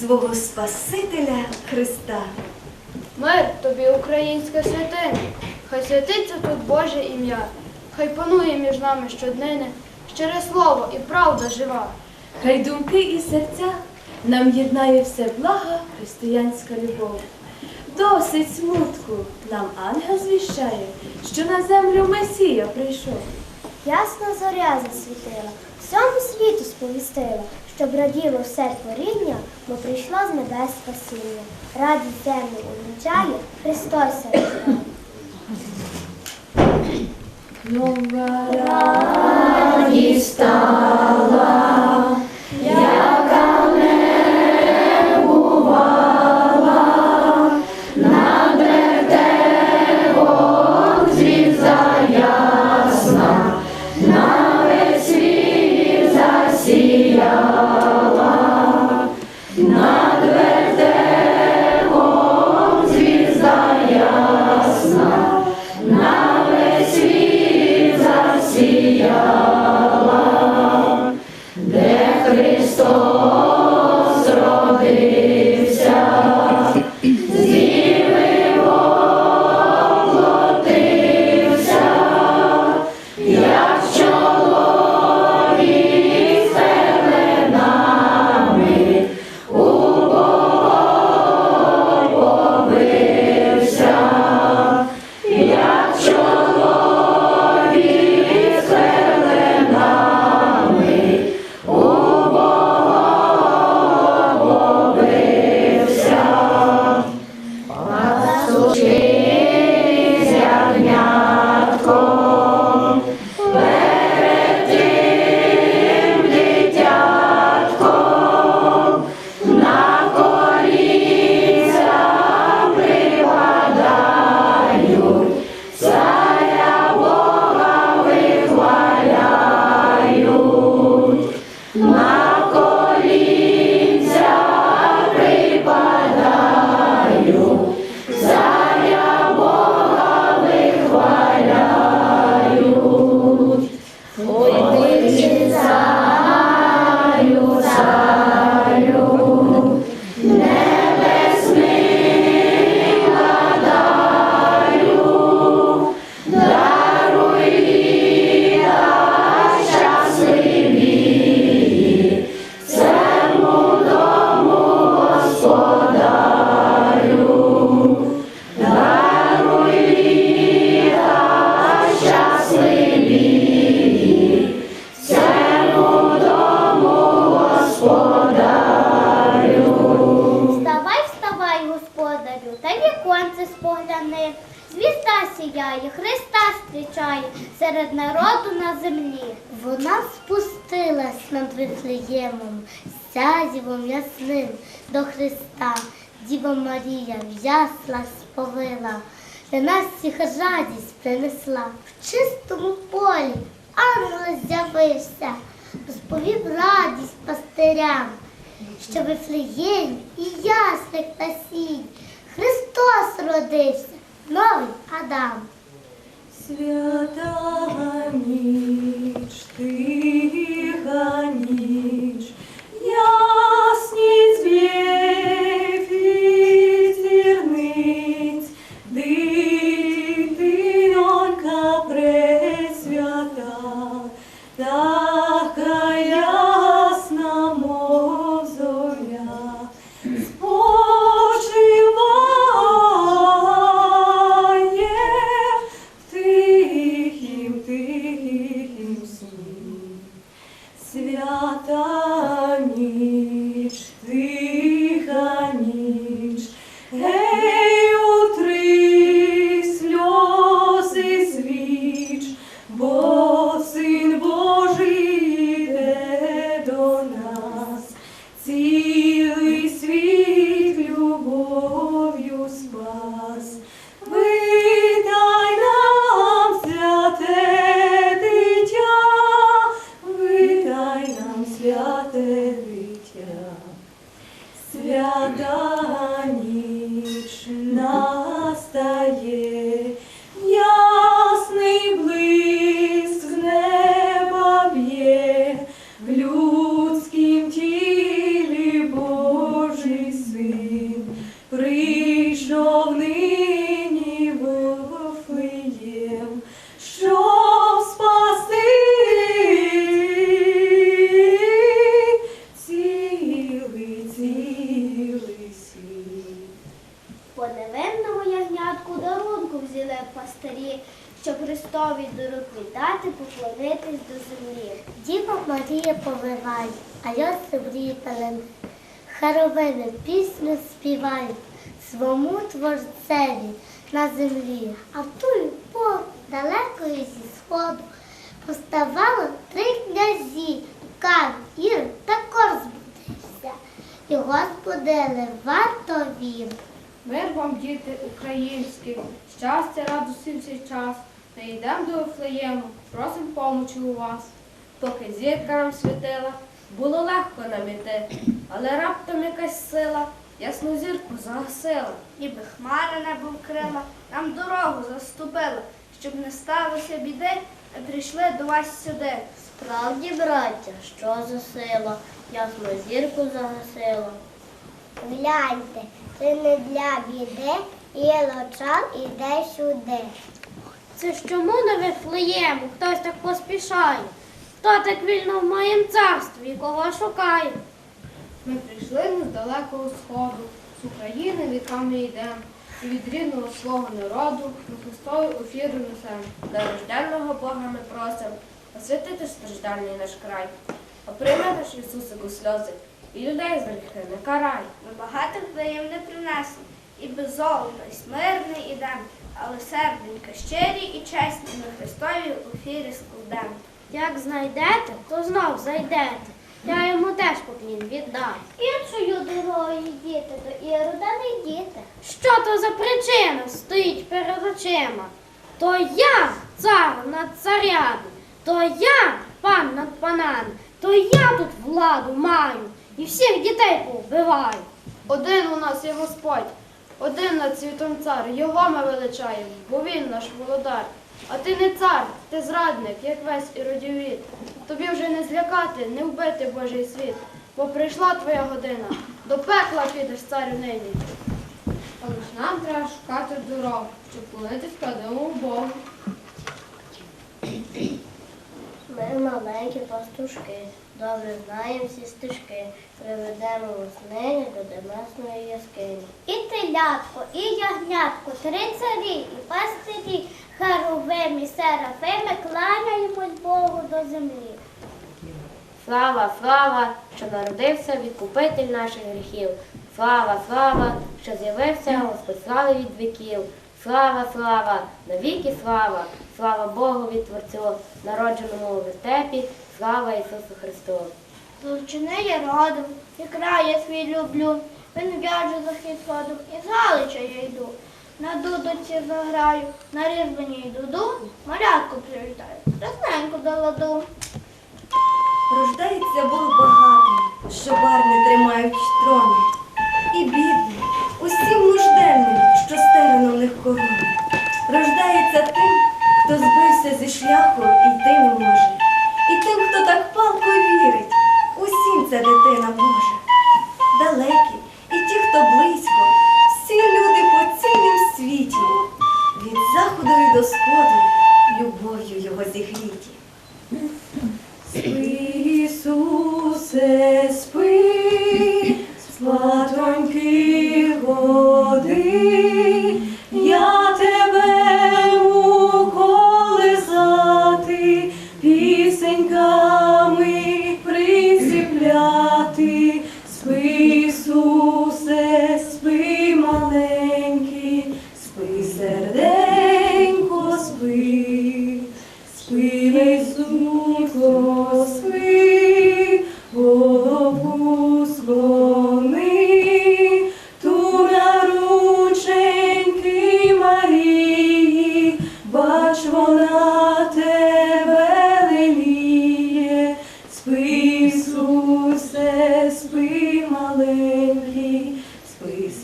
свого Спасителя Христа. Мир тобі, українська святиня, хай святиться тут Боже ім'я, хай панує між нами щоднини, щире слово і правда жива. Хай думки і серця нам єднає все блага християнська любов. Досить смутку нам ангел звіщає, що на землю Месія прийшов. Ясна зоря засвітила, всьому світу сповістила, щоб раділо все творіння, бо прийшло з небес спасіння. Радість землю увінчає, Христос рождає. Радість Вставай, народу на землі. Вона спустилась над Вифлеємом, сязівом ясним до Христа. Діва Марія в ясла сповила, для нас всіх радість принесла. В чистому полі ангел з'явився, розповів радість пастирям що Вифлеєм і ясних насінь Христос родився, новий Адам. Свята ніч, тиха Свята ніч, тиха ніч, гей, утри сльози свіч, бо син Божий йде до нас, цілий світ любов'ю спас. Христові до рук поклонитись до землі. Діва Марія повиває, а мріє пелен. Харовини пісню співають свому творцеві на землі. А в ту пору далекою зі сходу поставало три князі. Кан, Ір також збудився. І Господи, варто він. Мир вам, діти українські, щастя, радості цей час. Не йдемо до Вифлеєму, просим помочі у вас. Поки зірка нам світила, було легко нам іти, але раптом якась сила ясну зірку загасила. Ніби хмара небо вкрила, нам дорогу заступила, щоб не сталося біди, а прийшли до вас сюди. Справді, браття, що за сила, ясну зірку загасила. Гляньте, це не для біди, і лочан іде сюди. Це ж чому на Вифлеєму хтось так поспішає? Хто так вільно в моєму царстві, і кого шукає? Ми прийшли ми з далекого сходу, з України віками йдемо, і від рідного свого народу на Христову офіру несемо. Для рожденного Бога ми просим, освятити страждальний наш край, а прийми наш Ісусику сльози, і людей за гріхи не карай. Ми багато вдаєм не принесли, і без золота, і смирний ідем, але серденька щирі і чесні на Христовій офірі складемо. Як знайдете, то знов зайдете. Я йому теж поклін віддам. Іншою дорогою йдіте, до Ірода не йдіте. Що то за причина стоїть перед очима? То я цар над царями, то я пан над панами, то я тут владу маю і всіх дітей повбиваю. Один у нас є Господь, один над світом цар, його ми величаємо, бо він наш володар. А ти не цар, ти зрадник, як весь іродівід. Тобі вже не злякати, не вбити Божий світ, бо прийшла твоя година, до пекла підеш царю нині. Але ж нам треба шукати дорогу, щоб клонитись кладемо Богу. Ми маленькі пастушки, добре знаємо всі стежки, приведемо вас до демесної яскині. І телятко, і ягнятко, три царі, і пастирі, Харовим і серафими, кланяємось Богу до землі. Слава, слава, що народився відкупитель наших гріхів. Слава, слава, що з'явився Господь слави від віків. Слава, слава, навіки слава, слава Богу від Творцю, народженому у вертепі, слава Ісусу Христу. Лучини я родом, і край я свій люблю. Він в'яже захід сходом, і з Галича я йду. На дудоці заграю, на різьбані дуду, малятку привітаю, красненьку до ладу. Рождається Бог багатий, що барни тримають в корони. Рождається тим, хто збився зі шляху і йти не може. І тим, хто так палко вірить, усім ця дитина Божа.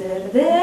ser de